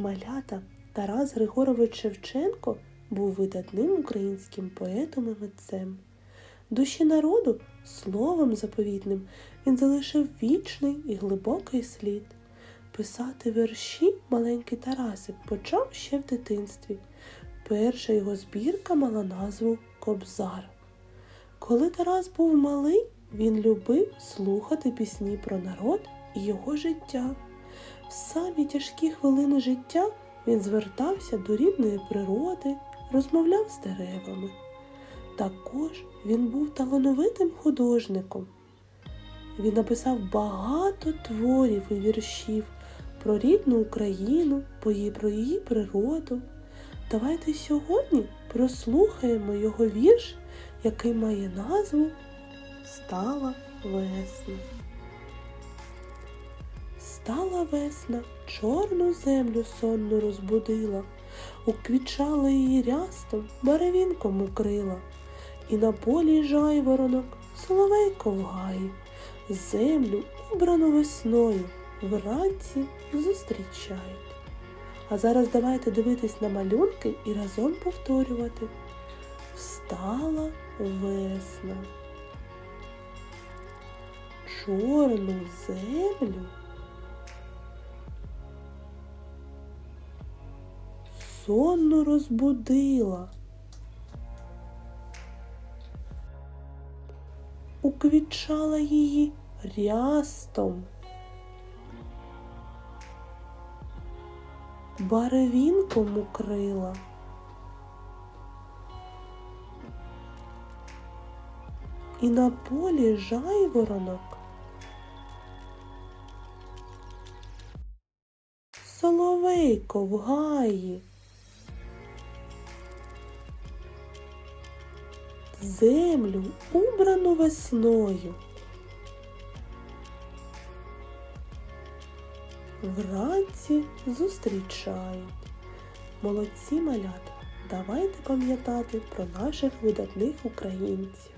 Малята Тарас Григорович Шевченко був видатним українським поетом і митцем. Душі народу словом заповітним він залишив вічний і глибокий слід. Писати вірші маленький Тарасик почав ще в дитинстві. Перша його збірка мала назву Кобзар. Коли Тарас був малий, він любив слухати пісні про народ і його життя. В самі тяжкі хвилини життя він звертався до рідної природи, розмовляв з деревами. Також він був талановитим художником. Він написав багато творів і віршів про рідну Україну, про її, природу. Давайте сьогодні прослухаємо його вірш, який має назву Стала весна. Стала весна, чорну землю сонну розбудила, уквічала її рястом, баревінком укрила, і на полі жайворонок соловейко в землю убрану весною вранці зустрічають. А зараз давайте дивитись на малюнки і разом повторювати. Встала весна. Чорну землю сонно розбудила. Уквічала її рястом. Баревінком укрила. І на полі жайворонок Соловейко в гаї. Землю убрану весною. Вранці зустрічають. Молодці малята, давайте пам'ятати про наших видатних українців.